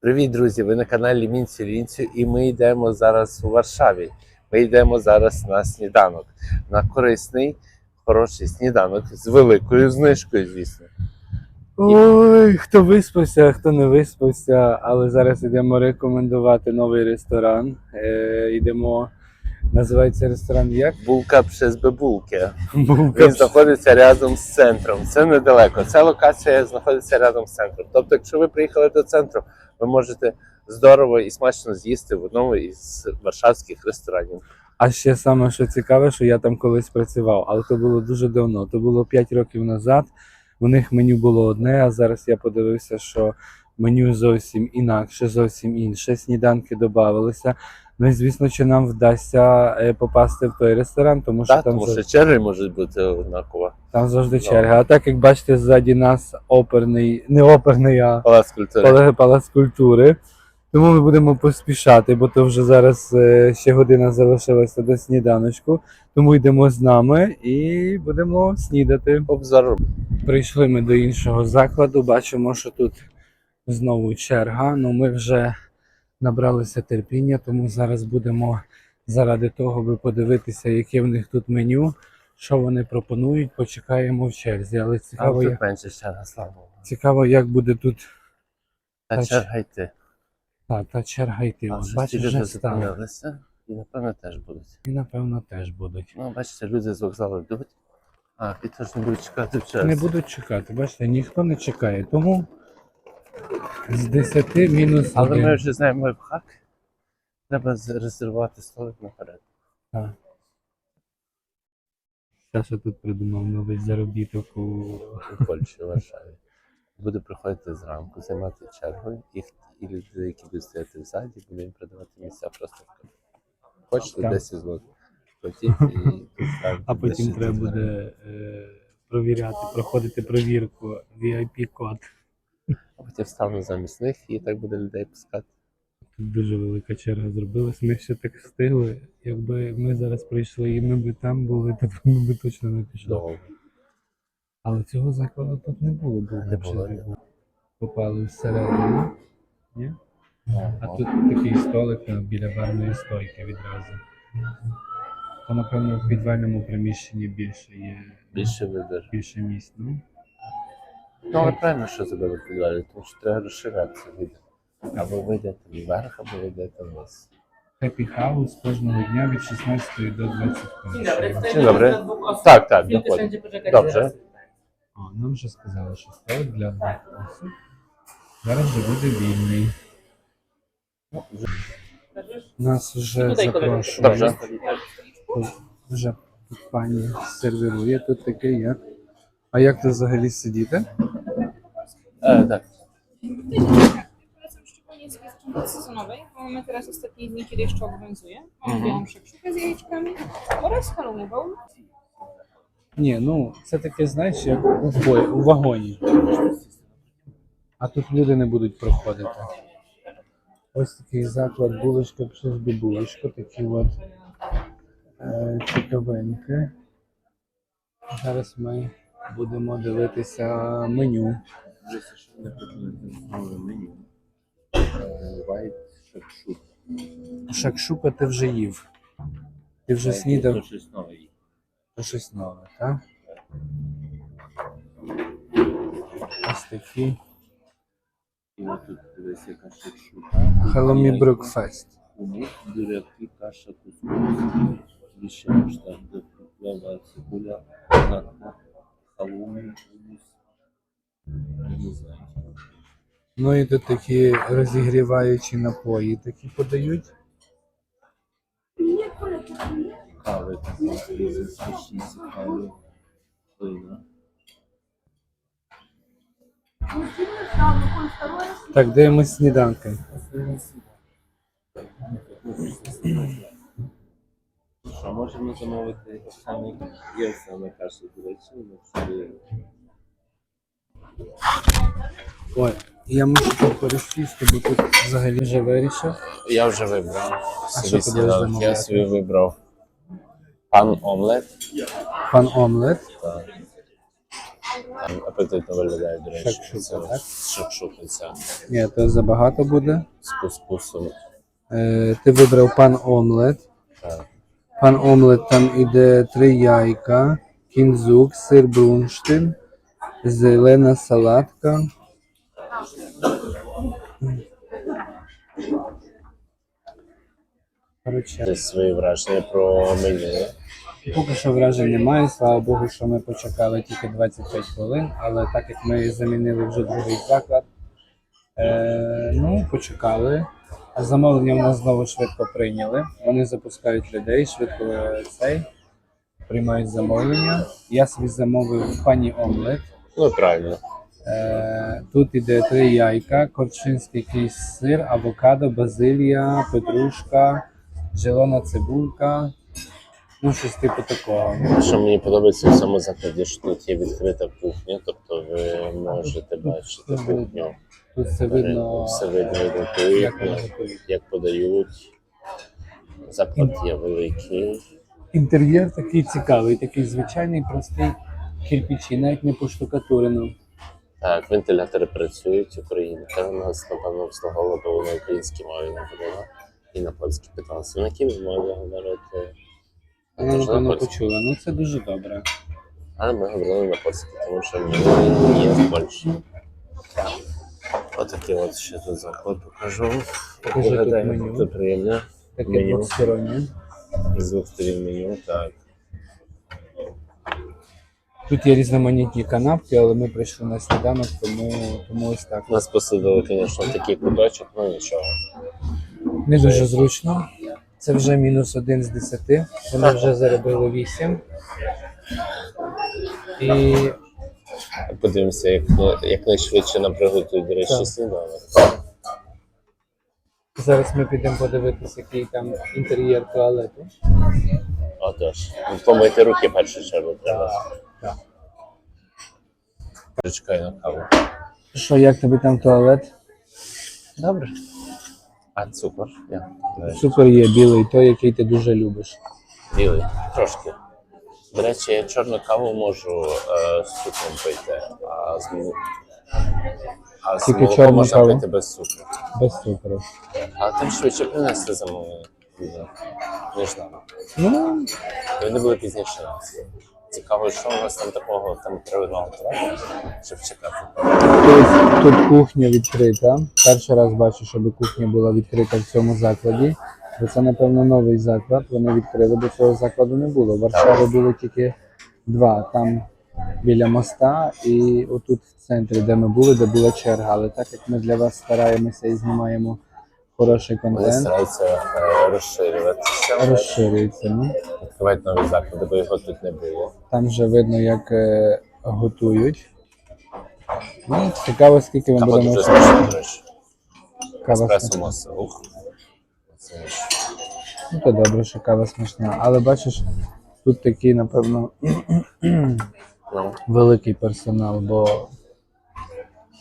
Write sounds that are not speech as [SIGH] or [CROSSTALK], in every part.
Привіт, друзі! Ви на каналі Мінці Лінцю, і ми йдемо зараз у Варшаві. Ми йдемо зараз на сніданок, на корисний, хороший сніданок з великою знижкою, звісно. Ой, хто виспався, хто не виспався, але зараз йдемо рекомендувати новий ресторан. Е, йдемо, називається ресторан як? Булка без бабулки. Булка. Він знаходиться рядом з центром. Це недалеко. Ця локація знаходиться рядом з центром. Тобто, якщо ви приїхали до центру, ви можете здорово і смачно з'їсти в одному із варшавських ресторанів. А ще саме, що цікаве, що я там колись працював, але то було дуже давно. То було 5 років назад. У них меню було одне, а зараз я подивився, що меню зовсім інакше, зовсім інше. Сніданки додавалися. Ну і звісно, чи нам вдасться е, попасти в той ресторан, тому що Так, там тому завжди- черги можуть бути однаково. Там завжди Ну. черга. А так як бачите, ззаді нас оперний, не оперний, а Палац культури. палац культури. Тому ми будемо поспішати, бо то вже зараз е, ще година залишилася до сніданочку. Тому йдемо з нами і будемо снідати. Обзор Прийшли ми до іншого закладу. Бачимо, що тут знову черга. Ну ми вже набралися терпіння, тому зараз будемо заради того, аби подивитися, яке в них тут меню, що вони пропонують. Почекаємо в черзі. Але цікаво, як, менше черга, слава Богу. цікаво, як буде тут Та Та черга йти. та, та черга йти. А Бачиш, вже стало. і напевно теж будуть. І напевно теж будуть. Ну, бачите, люди з вокзалу йдуть. А, і теж не будуть чекати в черзі. Не будуть чекати. Бачите, ніхто не чекає. Тому з 10 мінус Але ми вже знаємо лайфхак. Треба зарезервувати столик наперед. Так. Саша тут придумав новий заробіток у У Польщі, у Варшаві. Буде приходити зранку, займати чергу, і, і люди, які будуть стояти взаді, будуть їм продавати місця просто в кафе. Хочете Так. 10 злотих. Платіть і [LAUGHS] А потім треба буде е, провіряти, проходити провірку VIP-код. А потім встану замість них і так буде людей пускати. Тут дуже велика черга зробилась. Ми ще так встигли. Якби ми зараз прийшли і ми би там були, то ми би точно не пішли. Довго. Але цього закладу тут не було, бо Не було. попали всередину. Ні? А тут такий столик біля барної стойки відразу. То, напевно, в підвальному приміщенні більше є Більше вибір. більше місць. Ну, Ну, але правильно, що зробили в тому що треба розширятися від. Або ви йдете вверх, або ви йдете вниз. Happy House кожного дня від 16 до 21. Dzień dobry. Tak, tak, dokładnie. Dobrze. О, нам вже сказали, що столик для двох осіб. Зараз вже буде вільний. Нас вже запрошують. Dobrze. Вже тут пані сервірує, тут таке є. А як тут взагалі сидіти? E, z gwiazdki sezonowej, bo mamy teraz ostatnie dni, kiedy jeszcze obowiązuje. Mamy Mhm. białą szakszukę z jajeczkami oraz. Ні, ну це таке, знаєш, як у, бой, у вагоні. А тут люди не будуть проходити. Ось такий заклад булочка через булочку, такі от е, цікавенькі. Зараз ми будемо дивитися меню. Меню. Шакшука ти вже їв. Ти вже снідав To щось нове. то щось нове, так? Ось такі. І от тут дивись, яка шакшука. Brookfest. Хумус, буряки, каша, кускус, вишня, штанга, плова, цибуля, Не знаю. Ну і тут такі розігріваючі напої такі подають. Кави такі, кави. Так, дивимось сніданки. Що, можемо замовити самі є саме каша, до речі, якщо Ой, я можу тут пересісти, бо тут взагалі вже вирішив. Я вже вибрав. А собі що ти будеш сніданок. замовляти? Я собі вибрав пан омлет. Пан омлет. Так. Там апетитно виглядає, до речі. Шакшука, Це так? Шакшука ця Ні, то забагато буде. з кускусом. Е, ти вибрав пан омлет. Так. Пан омлет там іде три яйка, кінзук, сир брунштин, зелена салатка. Десь свої враження про меню. поки що вражень немає. Слава Богу, що ми почекали тільки 25 хвилин, але так як ми замінили вже другий заклад, е, ну, почекали. Замовлення в нас знову швидко прийняли. Вони запускають людей, швидко е, цей, приймають замовлення. Я собі замовив пані омлет. Ну, правильно. Е, тут іде три яйка, корчинський якийсь сир, авокадо, базилія, петрушка, зелена цибулька. Ну, щось типу такого. Що мені подобається в цьому закладі, що тут є відкрита кухня, тобто ви можете бачити кухню. Тут все видно, Все видно, як як як, подають. Заклад є великий. Інтер'єр такий цікавий, такий звичайний, простий кирпичі, навіть не поштукатурено. Так, вентилятори працюють, українка. У нас, напевно, обслуговувала було на українській мові не говорила. І на польській питалася. На ви мові говорити? Вона напевно почула. Ну це дуже добре. Але ми говорили на польській, тому що ми є в Польщі. Отакий от ще тут заклад покажу. Покажи тут Виглядає меню. Тут приємно. Таке Меню. двостороннє. З двох сторін меню, так. Тут є різноманітні канапки, але ми прийшли на сніданок, тому, тому ось так. Нас посадили, звісно, в такий куточок, ну нічого. Не дуже зручно. Це вже мінус один з десяти. Вони вже заробили вісім. І Подивимося, як, як найшвидше нам приготують, до речі, сніданок. зараз ми підемо подивитися, який там інтер'єр туалету. Отож, ну, помити руки в першу чергу треба. Так. Чекай на каву. Що, як тобі там туалет? Добре. А цукор? Я. Супер є білий, той, який ти дуже любиш. Білий. Трошки. До речі, я чорну каву можу е, з цукром пити, а з, а з Тільки молоком чорну можна каву? пити без цукру. Без цукру. Але там швидше принесли замовлення. Не знаю. Ну, Вони були пізніше нас. Цікаво, що у нас там такого там тривного треба, щоб чекати. тут, тут кухня відкрита. Перший раз бачу, щоб кухня була відкрита в цьому закладі. Бо це, напевно, новий заклад. Вони відкрили, бо цього закладу не було. В Варшаві було тільки два. Там біля моста і отут в центрі, де ми були, де була черга. Але так як ми для вас стараємося і знімаємо хороший Вони контент, стараються е, розширюватися, розширюється. Ну. відкривають нові заклади, бо його тут не було. Там вже видно, як е, готують. Ну, цікаво, скільки ми Кава будемо до речі. кава Еспресо моса. Ух. Ну, то добре, що кава смачна. Але бачиш, тут такий, напевно, Ну, великий персонал, бо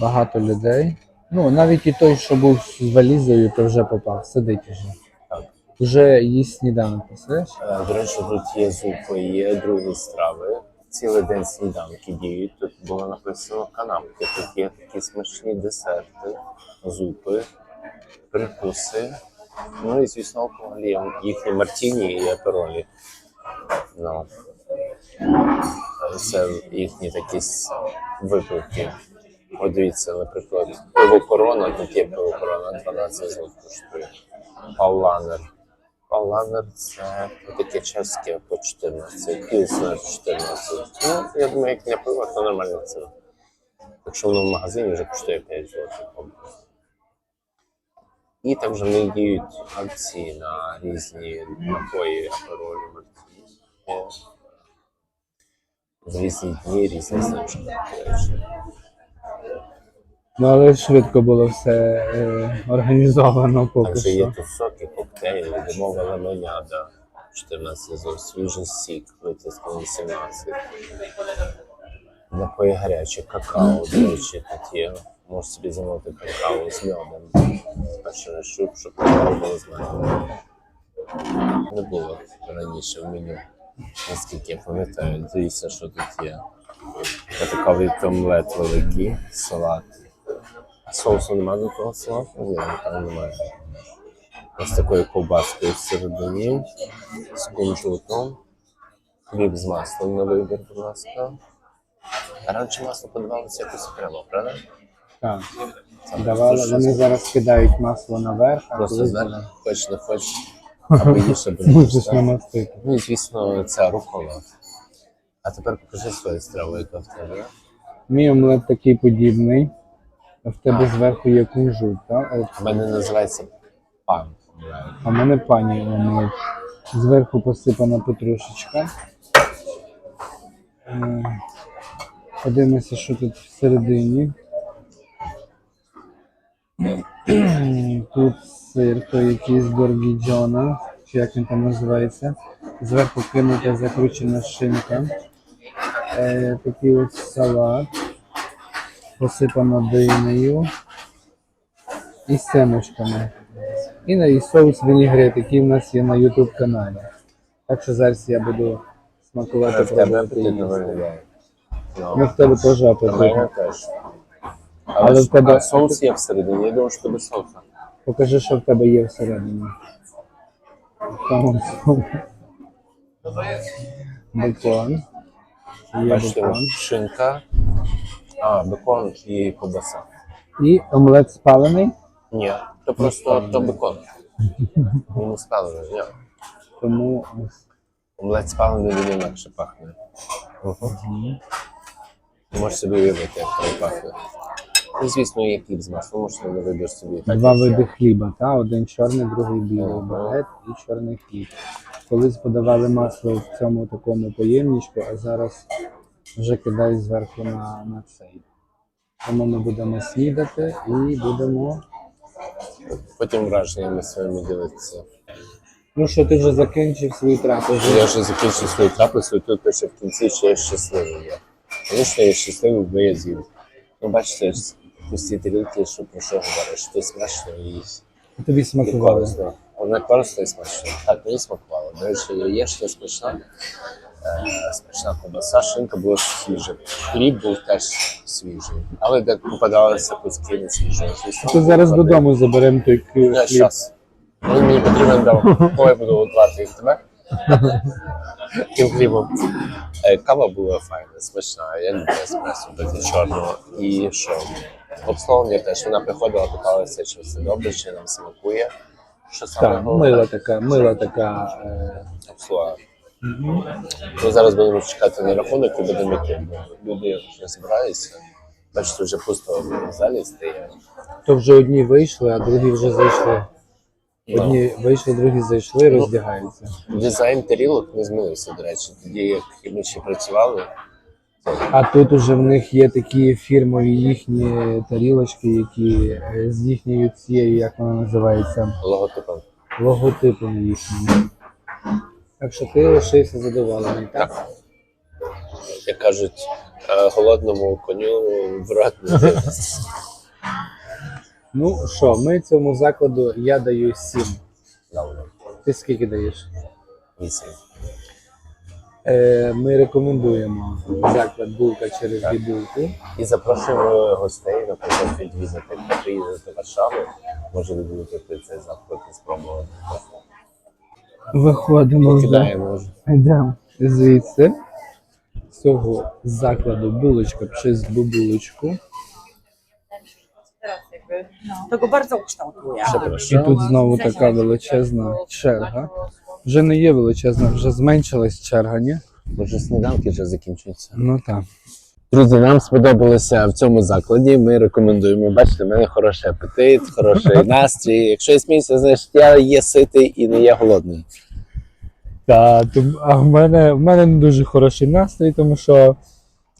багато людей. Ну, навіть і той, що був з валізою, то вже попав, сидить уже. так. Вже їсть сніданок, представляєш? Е, До речі, тут є зупи, є другі страви. Цілий день сніданки діють. Тут було написано канапки. Тут є такі смачні десерти, зупи, прикуси. Ну і звісно, алкоголь є їхні мартіні і аперолі. Ну. Це їхні такі випивки. От дивіться, наприклад, пиво корона, тут є пиво корона, 12 злот коштує. Палланер. Палланер це таке чеське по 14, пілснер 14. Ну, я думаю, як для пива, то нормальна ціна. Якщо воно в магазині вже коштує 5 злотих. І також в них діють акції на різні напої, аперолі, В різні дні різні знижки. Ну, але швидко було все е, організовано поки Також є тут соки, коктейлі, лимова лимоняда, 14 зо свіжий сік, витисканий 17. Напої гарячі, какао, до речі, тут є. Можеш собі замовити какао з мьодом. Перше не шуб, щоб було з. Не було раніше в меню, наскільки я пам'ятаю. Дивіться, що тут є. Отаковий омлет великий, салат. А соусу немає до того салату? Ні, там немає. Ось такою ковбаскою всередині, з кунжутом, хліб з маслом на вибір, будь ласка. А раніше масло подавалося якось окремо, правда? Так. Це Давали, вони зараз кидають масло наверх, а Просто коли зверху, хочеш не хочеш, або їж, або не можеш так? намастити. Ну і звісно, ця рукола. А тепер покажи свою страву, яка в тебе. Мій омлет такий подібний. В тебе зверху є кунжут, так? Е, У мене називається пан. А в мене пані омлет. Зверху посипана петрушечка. Е, Подивимося, що тут всередині. Тут сир, то якийсь горгіджона, чи як він там називається. Зверху кинута закручена шинка. Е, такий от салат. Посипано динею і семечками. І на і соус вінігрет, який в нас є на YouTube каналі. Так що зараз я буду смакувати апетитно виглядає. Ну, в тебе теж У апетит. мене теж. Але Але в тебе- а соус є всередині, я думаю, що тебе соуса. Покажи, що в тебе є всередині. Там ось бекон. Є Бачите, бекон. шинка, а, бекон і ковбаса. І омлет спалений, Ні, то просто то бекон. Він не спалений, ні. тому ось. Омлет спалений він інакше пахне. Можеш собі уявити, як пахне. Ну, звісно, є хліб з маслом, можна на вибір собі. Так, Два як є. види хліба, та? один чорний, другий білий. Ага. Багет і чорний хліб. Колись подавали масло в цьому такому поємничку, а зараз вже кидають зверху на, на цей. Тому ми будемо снідати і будемо. Потім враженнями своїми ділитися. Ну що, ти вже закінчив свою трапезу? Я вже закінчив свою трапезу, і тут пише в кінці, що я щасливий є. Звісно, я щасливий, бо я з'їв. Ну, бачите, ж пусті тарілки, що про що говориш, то смачно і, Тобі і смакувало. корисно. Воно корисно і смачно. Так, мені смакувало. До речі, яєчня смачна. Е, смачна ковбаса, шинка була свіжа. Хліб був теж свіжий. Але де попадалися куски не свіжого. Ти зараз був додому заберемо той к- Я щас. Він мені потрібен дав, коли я буду готувати тебе. [LAUGHS] Тим хлібом. Е, Кава була файна, смачна. Я люблю еспресо пити чорного. І що? Обслуговування теж. Вона приходила, питалася, чи все добре, чи нам смакує. Що саме Так, головне? мила така, мила така. Е, Обслуга. Ми зараз будемо чекати на рахунок і будемо йти. бо Люди вже збираються. Бачите, вже пусто в залі стає. то вже одні вийшли, а другі вже зайшли. Ну. Одні вийшли, другі зайшли, роздягаються. Дизайн тарілок не змінився, до речі. Тоді, як ми ще працювали, А тут уже в них є такі фірмові їхні тарілочки, які е, з їхньою цією, як вона називається, логотипом. логотипом їхнім. Так що ти лишився задоволений, так? Як кажуть, е, голодному коню в не дивиться. [LAUGHS] Ну що, ми цьому закладу я даю 7. Добре. Ти скільки даєш? Вісім. Е, ми рекомендуємо заклад булка через дві булки. І запрошуємо гостей, наприклад, відвідати, хто приїде до Варшави, може відвідати цей заклад і спробувати. Виходимо вже. Кидаємо. Йдемо звідси. З цього закладу булочка. Teraz jakby to bardzo ukształtuje. І тут знову така величезна черга. Вже не є величезна, вже зменшилась черга, ні? Може, сніданки вже закінчуються. Ну так. Друзі, нам сподобалося в цьому закладі. Ми рекомендуємо. Бачите, в мене хороший апетит, хороший [LAUGHS] настрій. Якщо я сміюся, значить я є ситий і не є голодний. Та, тум- а в мене, в мене не дуже хороший настрій, тому що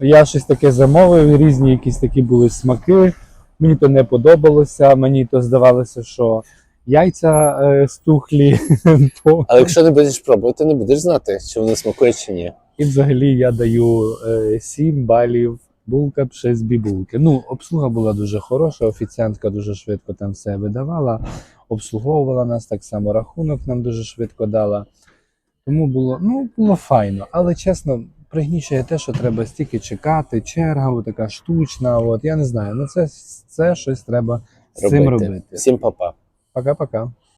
я щось таке замовив, різні якісь такі були смаки. Мені то не подобалося, мені то здавалося, що яйця е, стухлі. [LAUGHS] то... Але якщо не будеш пробувати, не будеш знати, чи воно смакує чи ні. І взагалі я даю е, 7 балів булка przez бібулки. Ну, обслуга була дуже хороша, офіціантка дуже швидко там все видавала, обслуговувала нас так само, рахунок нам дуже швидко дала. Тому було, ну, було файно. Але чесно, пригнічує те, що треба стільки чекати, черга, от така штучна. От я не знаю. Ну це, це щось треба з цим робити. Всім па-па. pagar para cá.